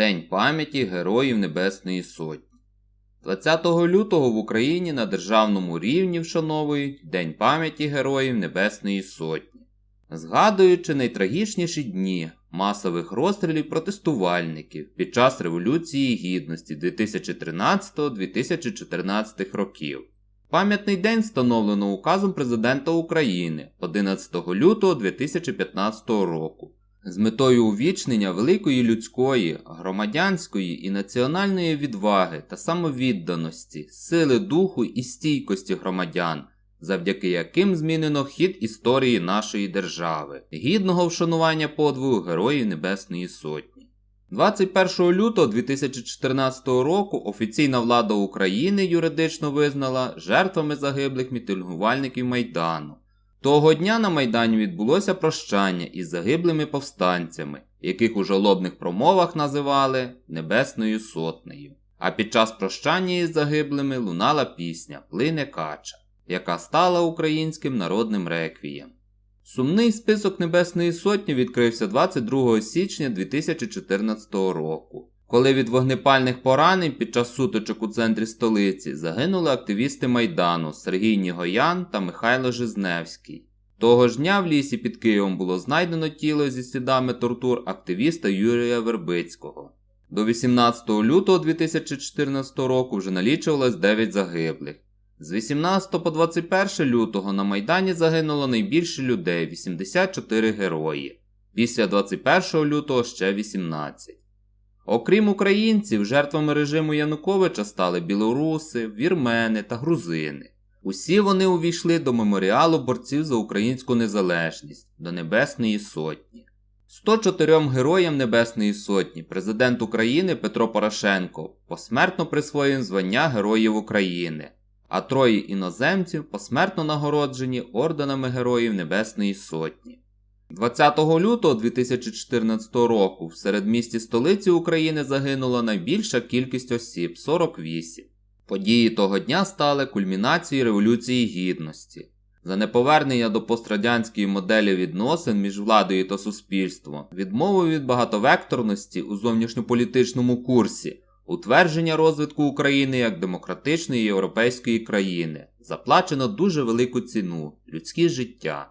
День пам'яті Героїв Небесної Сотні. 20 лютого в Україні на державному рівні вшановують День пам'яті Героїв Небесної Сотні, згадуючи найтрагічніші дні масових розстрілів протестувальників під час Революції Гідності 2013-2014 років. Пам'ятний день встановлено указом Президента України 11 лютого 2015 року з метою увічнення великої людської, громадянської і національної відваги та самовідданості, сили духу і стійкості громадян, завдяки яким змінено хід історії нашої держави, гідного вшанування подвигу Героїв Небесної Сотні. 21 лютого 2014 року офіційна влада України юридично визнала жертвами загиблих мітингувальників Майдану. Того дня на Майдані відбулося прощання із загиблими повстанцями, яких у жалобних промовах називали Небесною Сотнею. А під час прощання із загиблими лунала пісня Плине Кача, яка стала українським народним реквієм. Сумний список Небесної Сотні відкрився 22 січня 2014 року, коли від вогнепальних поранень під час сутичок у центрі столиці загинули активісти Майдану Сергій Нігоян та Михайло Жизневський. Того ж дня в лісі під Києвом було знайдено тіло зі слідами тортур активіста Юрія Вербицького. До 18 лютого 2014 року вже налічувалось 9 загиблих. З 18 по 21 лютого на Майдані загинуло найбільше людей 84 герої. Після 21 лютого ще 18. Окрім українців, жертвами режиму Януковича стали білоруси, вірмени та грузини. Усі вони увійшли до меморіалу борців за українську незалежність до Небесної Сотні. 104 героям Небесної Сотні президент України Петро Порошенко посмертно присвоїв звання Героїв України, а троє іноземців посмертно нагороджені орденами Героїв Небесної Сотні. 20 лютого 2014 року в середмісті столиці України загинула найбільша кількість осіб 48. Події того дня стали кульмінацією Революції Гідності. За неповернення до пострадянської моделі відносин між владою та суспільством, відмову від багатовекторності у зовнішньополітичному курсі, утвердження розвитку України як демократичної європейської країни, заплачено дуже велику ціну людське життя.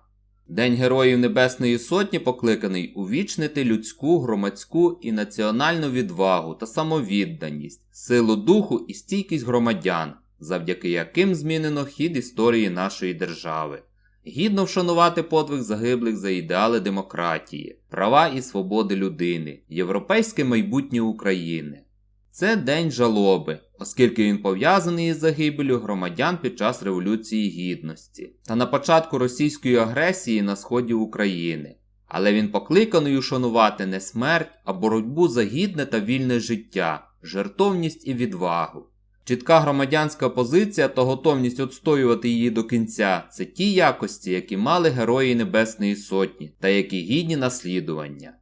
День Героїв Небесної Сотні покликаний увічнити людську, громадську і національну відвагу та самовідданість, силу духу і стійкість громадян, завдяки яким змінено хід історії нашої держави. Гідно вшанувати подвиг загиблих за ідеали демократії, права і свободи людини, європейське майбутнє України. Це день жалоби, оскільки він пов'язаний із загибелю громадян під час Революції Гідності та на початку російської агресії на сході України. Але він покликаний ушанувати не смерть, а боротьбу за гідне та вільне життя, жертовність і відвагу. Чітка громадянська позиція та готовність відстоювати її до кінця це ті якості, які мали герої Небесної Сотні та які гідні наслідування.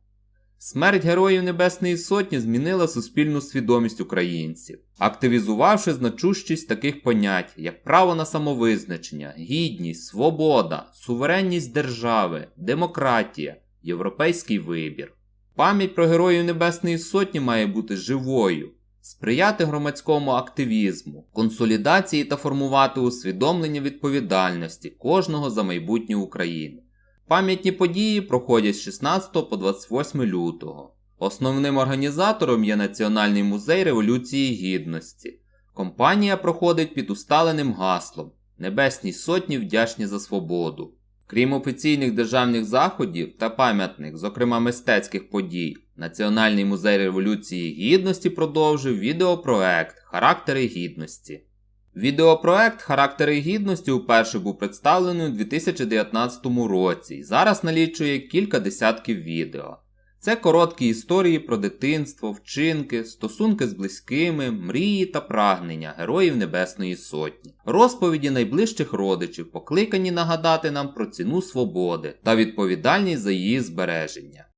Смерть Героїв Небесної Сотні змінила суспільну свідомість українців, активізувавши значущість таких понять, як право на самовизначення, гідність, свобода, суверенність держави, демократія, європейський вибір. Пам'ять про Героїв Небесної Сотні має бути живою, сприяти громадському активізму, консолідації та формувати усвідомлення відповідальності кожного за майбутнє України. Пам'ятні події проходять з 16 по 28 лютого. Основним організатором є Національний музей Революції Гідності. Компанія проходить під усталеним гаслом Небесні Сотні вдячні за свободу. Крім офіційних державних заходів та пам'ятних, зокрема мистецьких подій, Національний музей Революції Гідності продовжив відеопроект Характери гідності. Відеопроект Характери гідності уперше був представлений у 2019 році і зараз налічує кілька десятків відео. Це короткі історії про дитинство, вчинки, стосунки з близькими, мрії та прагнення Героїв Небесної Сотні, розповіді найближчих родичів, покликані нагадати нам про ціну свободи та відповідальність за її збереження.